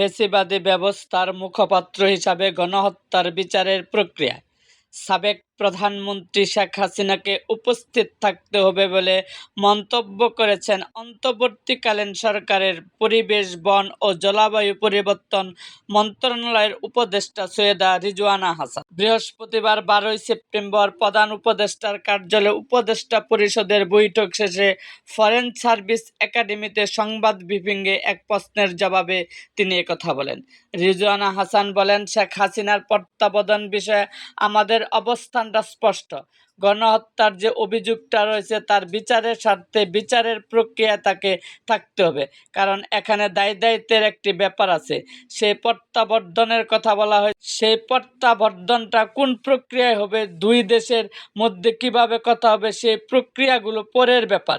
ফেসিবাদী ব্যবস্থার মুখপাত্র হিসাবে গণহত্যার বিচারের প্রক্রিয়ায় সাবেক প্রধানমন্ত্রী শেখ হাসিনাকে উপস্থিত থাকতে হবে বলে মন্তব্য করেছেন অন্তর্বর্তীকালীন সরকারের পরিবেশ, বন ও জলবায়ু পরিবর্তন মন্ত্রণালয়ের উপদেষ্টা সৈয়দা রিজওয়ানা হাসান। বৃহস্পতিবার বারোই সেপ্টেম্বর প্রধান উপদেষ্টার কার্যালয়ে উপদেষ্টা পরিষদের বৈঠক শেষে ফরেন সার্ভিস একাডেমিতে সংবাদ ব্রিফিংয়ে এক প্রশ্নের জবাবে তিনি একথা বলেন। রিজওয়ানা হাসান বলেন, শেখ হাসিনার প্রত্যাবর্তন বিষয়ে আমাদের অবস্থানটা স্পষ্ট। গণহত্যার যে অভিযোগটা রয়েছে, তার বিচারের স্বার্থে বিচারের প্রক্রিয়া তাকে থাকতে হবে। কারণ এখানে দায় দায়িত্বের একটি ব্যাপার আছে। সেই প্রত্যাবর্ধনের কথা বলা হয় সেই প্রত্যাবর্ধনটা কোন প্রক্রিয়ায় হবে, দুই দেশের মধ্যে কীভাবে কথা হবে সেই প্রক্রিয়াগুলো পরের ব্যাপার।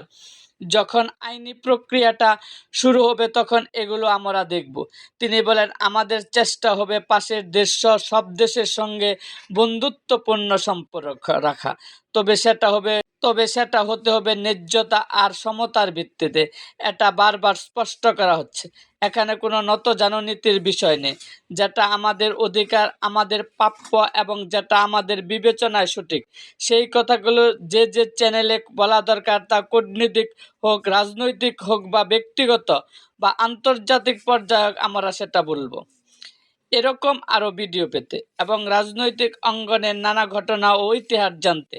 যখন আইনি প্রক্রিয়াটা শুরু হবে তখন এগুলো আমরা দেখব। তিনি বলেন, আমাদের চেষ্টা হবে পাশের দেশ সব দেশের সঙ্গে বন্ধুত্বপূর্ণ সম্পর্ক রাখা। তবে সেটা হবে, তবে সেটা হতে হবে ন্যায্যতা আর সমতার ভিত্তিতে। এটা বারবার স্পষ্ট করা হচ্ছে। এখানে কোনো নত নীতির বিষয় নেই। যেটা আমাদের অধিকার, আমাদের প্রাপ্য এবং যেটা আমাদের বিবেচনায় সঠিক। সেই কথাগুলো যে যে চ্যানেলে বলা দরকার তা কূটনীতিক হোক, রাজনৈতিক হোক বা ব্যক্তিগত বা আন্তর্জাতিক পর্যায়ে আমরা সেটা বলব। এরকম আরও ভিডিও পেতে এবং রাজনৈতিক অঙ্গনের নানা ঘটনা ও ইতিহাস জানতে।